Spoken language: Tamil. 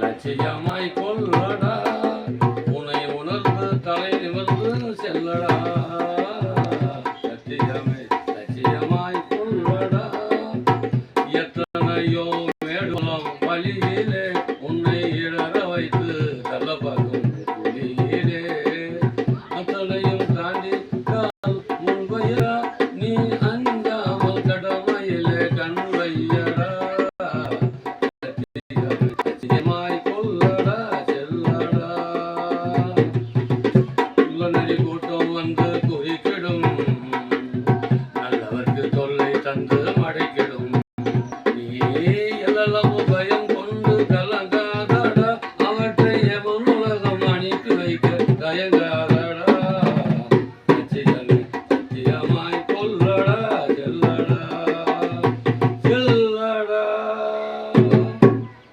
லட்சியமாய் கொள்ளடா உனை உணர்ந்து தலை நிமிர்ந்து செல்லடா. லட்சியமே லட்சியமாய் கொள்ளடா எத்தனையோ மேடுலம் வழியிலே உன்னை இடர வைத்து தள்ள பார்க்கும் வெளியிலே அத்தனையும் தாண்டி கால் சகலமு பயம் கொண்டு கலங்காதட. அவற்றை எவன் உலகம் அனுப்பி வைக்க கயங்க